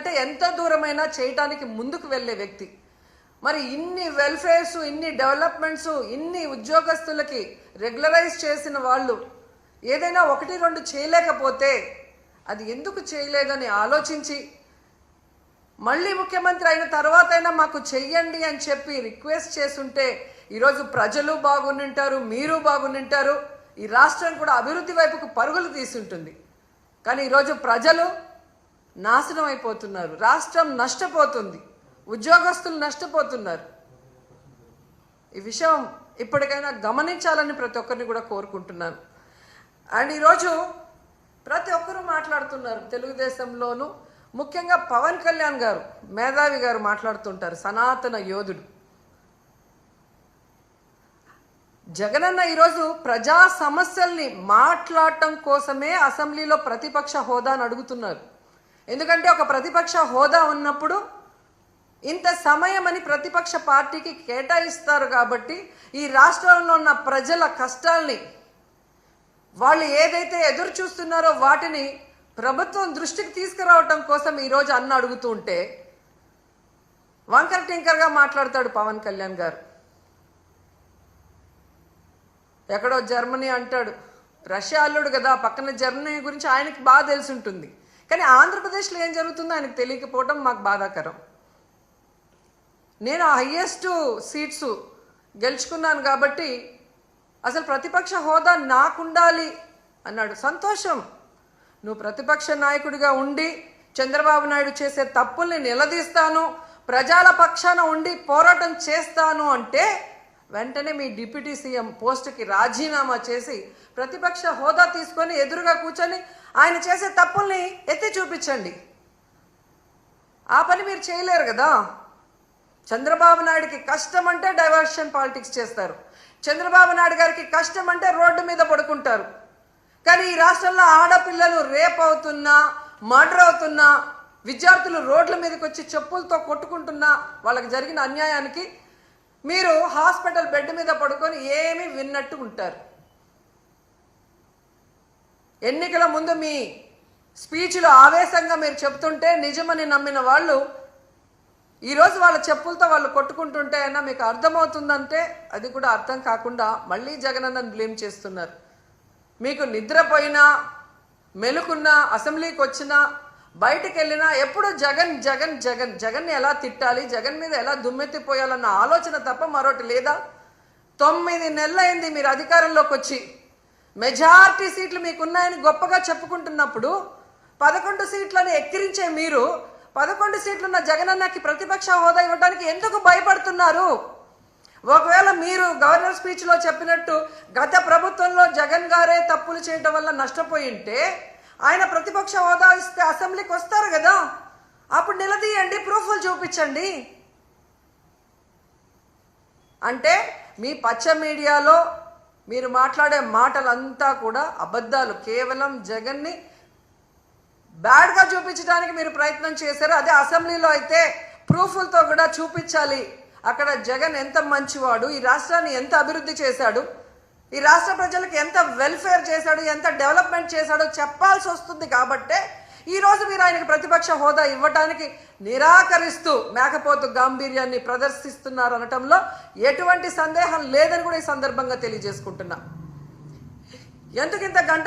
అంటే ఎంత దూరమైనా చేయటానికి ముందుకు వెళ్ళే వ్యక్తి. మరి ఇన్ని వెల్ఫేర్స్ ఇన్ని డెవలప్మెంట్స్ ఇన్ని ఉద్యోగస్తులకి రెగ్యులరైజ్ చేసిన వాళ్ళు ఏదైనా ఒకటి రెండు చేయలేకపోతే అది ఎందుకు చేయలేదని ఆలోచించి మళ్ళీ ముఖ్యమంత్రి అయిన తర్వాతైనా మాకు చెయ్యండి అని చెప్పి రిక్వెస్ట్ చేస్తుంటే ఈరోజు ప్రజలు బాగుంటారు మీరు బాగుండింటారు ఈ రాష్ట్రం కూడా అభివృద్ధి వైపుకు పరుగులు తీసుంటుంది కానీ ఈరోజు ప్రజలు నాశనం అయిపోతున్నారు. రాష్ట్రం నష్టపోతుంది. ఉద్యోగస్తులు నష్టపోతున్నారు. ఈ విషయం ఇప్పటికైనా గమనించాలని ప్రతి ఒక్కరిని కూడా కోరుకుంటున్నాను. అండ్ ఈరోజు ప్రతి ఒక్కరూ మాట్లాడుతున్నారు. తెలుగుదేశంలోనూ ముఖ్యంగా పవన్ కళ్యాణ్ గారు మేధావి గారు మాట్లాడుతుంటారు. సనాతన యోధుడు. జగనన్న ఈరోజు ప్రజా సమస్యల్ని మాట్లాడటం కోసమే అసెంబ్లీలో ప్రతిపక్ష హోదాను అడుగుతున్నారు. ఎందుకంటే ఒక ప్రతిపక్ష హోదా ఉన్నప్పుడు ఇంత సమయం అని ప్రతిపక్ష పార్టీకి కేటాయిస్తారు కాబట్టి ఈ రాష్ట్రంలో ఉన్న ప్రజల కష్టాల్ని వాళ్ళు ఏదైతే ఎదురు చూస్తున్నారో వాటిని ప్రభుత్వం దృష్టికి తీసుకురావటం కోసం ఈరోజు అన్న అడుగుతూ ఉంటే వంకర టింకర్గా మాట్లాడతాడు పవన్ కళ్యాణ్ గారు. ఎక్కడో జర్మనీ అంటాడు రష్యా అల్లుడు కదా పక్కన జర్మనీ గురించి ఆయనకి బాగా తెలిసి ఉంటుంది. కానీ ఆంధ్రప్రదేశ్లో ఏం జరుగుతుందో ఆయనకు తెలియకపోవడం మాకు బాధాకరం. నేను హయ్యెస్ట్ సీట్స్ గెలుచుకున్నాను కాబట్టి అసలు ప్రతిపక్ష హోదా నాకుండాలి అన్నాడు. సంతోషం. నువ్వు ప్రతిపక్ష నాయకుడిగా ఉండి చంద్రబాబు నాయుడు చేసే తప్పుల్ని నిలదీస్తాను ప్రజల పక్షాన ఉండి పోరాటం చేస్తాను అంటే వెంటనే మీ డిప్యూటీ సీఎం పోస్టుకి రాజీనామా చేసి ప్రతిపక్ష హోదా తీసుకొని ఎదురుగా కూర్చొని ఆయన చేసే తప్పుల్ని ఎత్తి చూపించండి. ఆ పని మీరు చేయలేరు కదా? చంద్రబాబు నాయుడికి కష్టం అంటే డైవర్షన్ పాలిటిక్స్ చేస్తారు. చంద్రబాబు నాయుడు గారికి కష్టం అంటే రోడ్డు మీద పడుకుంటారు. కానీ ఈ రాష్ట్రంలో ఆడపిల్లలు రేప్ అవుతున్నా మర్డర్ అవుతున్నా విద్యార్థులు రోడ్ల మీదకి వచ్చి చెప్పులతో కొట్టుకుంటున్నా వాళ్ళకి జరిగిన అన్యాయానికి మీరు హాస్పిటల్ బెడ్ మీద పడుకొని ఏమి విన్నట్టు ఉంటారు. ఎన్నికల ముందు మీ స్పీచ్లో ఆవేశంగా మీరు చెప్తుంటే నిజమని నమ్మిన వాళ్ళు ఈరోజు వాళ్ళ చెప్పులతో వాళ్ళు కొట్టుకుంటుంటే అయినా మీకు అర్థమవుతుందంటే అది కూడా అర్థం కాకుండా మళ్ళీ జగనన్నను బ్లేమ్ చేస్తున్నారు. మీకు నిద్రపోయినా మెలుకున్నా అసెంబ్లీకి వచ్చినా బయటికి వెళ్ళినా ఎప్పుడు జగన్ జగన్ జగన్ జగన్ని ఎలా తిట్టాలి జగన్ మీద ఎలా దుమ్మెత్తిపోయాలన్న ఆలోచన తప్ప మరొకటి లేదా? తొమ్మిది నెలలైంది మీరు అధికారంలోకి వచ్చి. మెజారిటీ సీట్లు మీకున్నాయని గొప్పగా చెప్పుకుంటున్నప్పుడు పదకొండు సీట్లను ఎక్కిరించే మీరు పదకొండు సీట్లున్న జగనన్నకి ప్రతిపక్ష హోదా ఇవ్వడానికి ఎందుకు భయపడుతున్నారు? ఒకవేళ మీరు గవర్నర్ స్పీచ్లో చెప్పినట్టు గత ప్రభుత్వంలో జగన్ గారే తప్పులు చేయడం వల్ల నష్టపోయి ఉంటే ఆయన ప్రతిపక్ష హోదా ఇస్తే అసెంబ్లీకి వస్తారు కదా? అప్పుడు నిలదీయండి ప్రూఫ్లు చూపించండి. అంటే మీ పచ్చ మీడియాలో మీరు మాట్లాడే మాటలంతా కూడా అబద్ధాలు. కేవలం జగన్ని బ్యాడ్గా చూపించడానికి మీరు ప్రయత్నం చేశారు. అదే అసెంబ్లీలో అయితే ప్రూఫ్లతో కూడా చూపించాలి. అక్కడ జగన్ ఎంత మంచివాడు ఈ రాష్ట్రాన్ని ఎంత అభివృద్ధి చేశాడు ఈ రాష్ట్ర ప్రజలకు ఎంత వెల్ఫేర్ చేశాడు ఎంత డెవలప్మెంట్ చేశాడో చెప్పాల్సి వస్తుంది కాబట్టే ఈ రోజు మీరు ఆయనకి ప్రతిపక్ష హోదా ఇవ్వటానికి నిరాకరిస్తూ మేకపోతు గాంభీర్యాన్ని ప్రదర్శిస్తున్నారు అనటంలో ఎటువంటి సందేహం లేదని కూడా ఈ సందర్భంగా తెలియజేసుకుంటున్నా. ఎందుకు ఇంత గంట